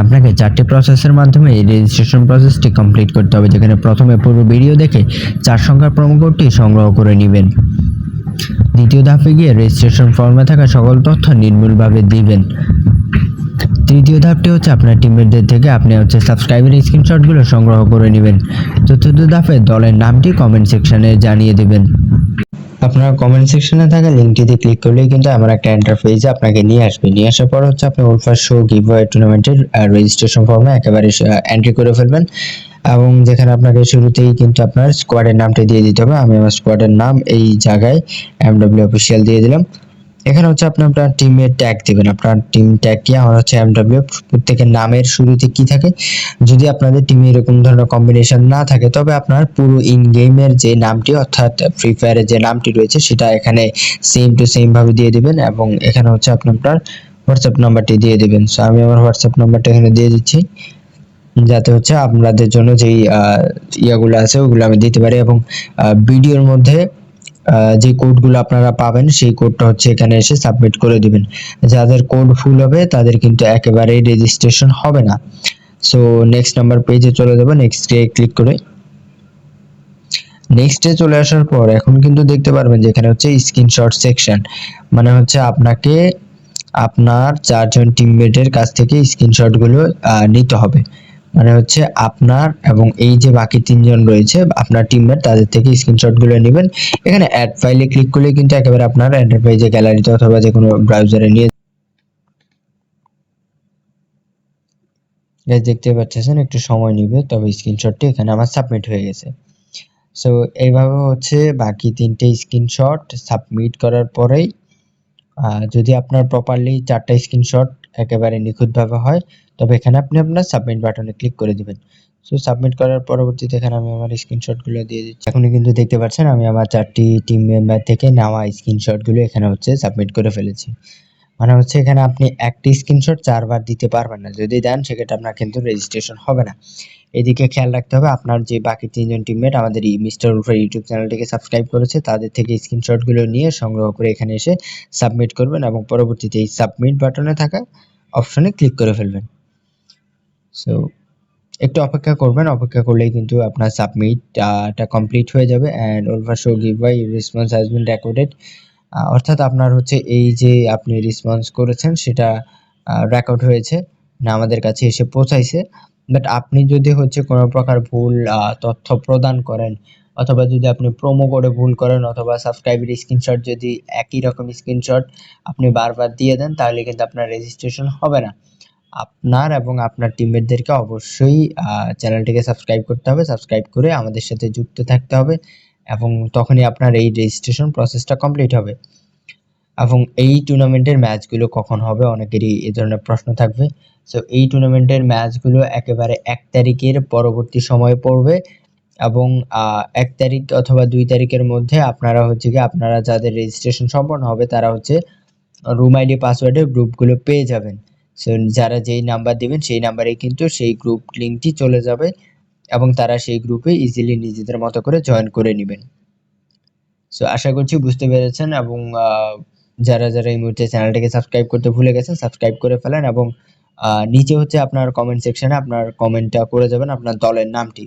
আপনাকে চারটি প্রসেসের মাধ্যমে এই রেজিস্ট্রেশন প্রসেসটি কমপ্লিট করতে হবে, যেখানে প্রথমে পূর্ব ভিডিও দেখে চার সংখ্যার প্রোমো কোডটি সংগ্রহ করে নেবেন। দ্বিতীয় ধাপে গিয়ে রেজিস্ট্রেশন ফর্মে থাকা সকল তথ্য নির্মূলভাবে দিবেন। তৃতীয় ধাপটি হচ্ছে আপনার টিমমেটদের থেকে আপনি হচ্ছে সাবস্ক্রাইবের স্ক্রিনশটগুলো সংগ্রহ করে নেবেন। চতুর্থ ধাপে দলের নামটি কমেন্ট সেকশনে জানিয়ে দেবেন। আপনার কমেন্ট সেকশনে থাকা লিঙ্কটিতে ক্লিক করলেই কিন্তু আমার একটা ইন্টারফেসে আপনাকে নিয়ে আসবে। নিয়ে আসার পর হচ্ছে আপনি ওলফার শো গিভওয়ে টুর্নামেন্টের রেজিস্ট্রেশন ফর্মে একেবারে এন্ট্রি করে ফেলবেন। এবং যেখানে আপনাকে শুরুতেই কিন্তু আপনার স্কোয়াডের নামটা দিয়ে দিতে হবে। আমি আমার স্কোয়াডের নাম এই জায়গায় এমডব্লিউ অফিসিয়াল দিয়ে দিলাম। এখানে হচ্ছে আপনি আপনার টিমের ট্যাগ দিবেন। আপনার টিম ট্যাগ কি? আমার হচ্ছে এমডব্লিউ প্রত্যেকের নামের শুরুতে কি থাকে? যদি আপনাদের টিমে এরকম ধরনের কম্বিনেশন না থাকে, তবে আপনার পুরো ইন গেমের যে নামটি, অর্থাৎ ফ্রি ফায়ারের যে নামটি রয়েছে, সেটা এখানে সেম টু সেম ভাবে দিয়ে দিবেন এবং এখানে হচ্ছে আপনি আপনার হোয়াটসঅ্যাপ নাম্বারটি দিয়ে দিবেন। সো আমি আমার হোয়াটসঅ্যাপ নাম্বারটা এখানে দিয়ে দিচ্ছি। যাতে হচ্ছে আপনাদের জন্য যেই ইয়াগুলো আছে, ওগুলো আমি দিতে পারি এবং ভিডিওর মধ্যে যে কোডগুলো আপনারা পাবেন, সেই কোডটা হচ্ছে এখানে এসে সাবমিট করে দিবেন। যাদের কোড ফুল হবে, তাদের কিন্তু একেবারেই রেজিস্ট্রেশন হবে না। সো নেক্সট নাম্বার পেজে চলে যাব নেক্সটে ক্লিক করে। নেক্সটে চলে আসার পর এখন কিন্তু দেখতে পারবেন যে এখানে হচ্ছে স্ক্রিনশট সেকশন মানে হচ্ছে আপনাকে, আপনার চারজন টিমমেটের কাছ থেকে স্ক্রিনশটগুলো নিতে হবে। মানে হচ্ছে আপনার এবং এই যে বাকি তিনজন রয়েছে আপনার টিমমেট তাদের থেকে স্ক্রিনশটগুলো নেবেন। এখানে অ্যাড ফাইলে ক্লিক করলে কিন্তু একেবারে আপনার এন্টারপ্রাইজে গ্যালারিতে অথবা যে কোনো ব্রাউজারে নিয়ে Guys, দেখতে পাচ্ছেন একটু সময় নিবে তবে স্ক্রিনশটটি এখানে আমার সাবমিট হয়ে গেছে। সো এইভাবে হচ্ছে বাকি তিনটে স্ক্রিনশট সাবমিট করার পরেই যদি আপনার প্রপারলি চারটা স্ক্রিনশট একেবারে নিখুঁতভাবে হয় তবে এখানে আপনি আপনার সাবমিট বাটনে ক্লিক করে দিবেন। সো সাবমিট করার পরবর্তীতে এখানে আমি আমার স্ক্রিনশটগুলো দিয়ে দিচ্ছি। এখনই কিন্তু দেখতে পাচ্ছেন, আমি আমার চারটি টিম মেম্বার থেকে নেওয়া স্ক্রিনশটগুলো এখানে হচ্ছে সাবমিট করে ফেলেছি। মানে হচ্ছে এখানে আপনি একটি স্ক্রিনশট চারবার দিতে পারবেন না। যদি দেন, সেক্ষেত্রে আপনার কিন্তু রেজিস্ট্রেশন হবে না। এদিকে খেয়াল রাখতে হবে, আপনার যে বাকি তিনজন টিমমেট আমাদের এই মিস্টার উলফার ইউটিউব চ্যানেলটিকে সাবস্ক্রাইব করেছে, তাদের থেকে স্ক্রিনশটগুলো নিয়ে সংগ্রহ করে এখানে এসে সাবমিট করবেন এবং পরবর্তীতে এই সাবমিট বাটনে থাকা অপশনে ক্লিক করে ফেলবেন। সো একটু অপেক্ষা করবেন, অপেক্ষা করলেই কিন্তু আপনার সাবমিটটা কমপ্লিট হয়ে যাবে and ওলভার show giveaway response has been recorded অর্থাৎ আপনার হচ্ছে এই যে আপনি রেসপন্স করেছেন, সেটা রেকর্ড হয়েছে, না আমাদের কাছে এসে পৌঁছাইছে। বাট আপনি যদি হচ্ছে কোনো প্রকার ভুল তথ্য প্রদান করেন, অথবা যদি আপনি প্রোমো করে ভুল করেন, অথবা সাবস্ক্রাইবের স্ক্রিনশট যদি একই রকম স্ক্রিনশট আপনি বারবার দিয়ে দেন, তাহলে কিন্তু আপনার রেজিস্ট্রেশন হবে না। আপনার এবং আপনার টিমমেটদেরকে অবশ্যই চ্যানেলটিকে সাবস্ক্রাইব করতে হবে। সাবস্ক্রাইব করে আমাদের সাথে যুক্ত থাকতে হবে এবং তখনই আপনার এই রেজিস্ট্রেশন প্রসেসটা কমপ্লিট হবে। এবং এই টুর্নামেন্টের ম্যাচগুলো কখন হবে অনেকেরই এ ধরনের প্রশ্ন থাকবে। সো এই টুর্নামেন্টের ম্যাচগুলো একেবারে এক তারিখের পরবর্তী সময়ে পড়বে এবং এক তারিখ অথবা দুই তারিখের মধ্যে আপনারা হচ্ছে কি আপনারা যাদের রেজিস্ট্রেশন সম্পন্ন হবে তারা হচ্ছে রুম আইডি পাসওয়ার্ডের গ্রুপগুলো পেয়ে যাবেন। সো যারা যেই নাম্বার দিবেন, সেই নাম্বারে কিন্তু সেই গ্রুপ লিঙ্কটি চলে যাবে এবং তারা সেই গ্রুপে ইজিলি নিজেদের মতো করে জয়েন করে নেবেন। সো আশা করছি বুঝতে পেরেছেন এবং যারা যারা এই মুহূর্তে চ্যানেলটাকে সাবস্ক্রাইব করতে ভুলে গেছেন সাবস্ক্রাইব করে ফেলেন এবং নিচে হচ্ছে আপনার কমেন্ট সেকশনে আপনার কমেন্টটা করে যাবেন আপনার দলের নামটি।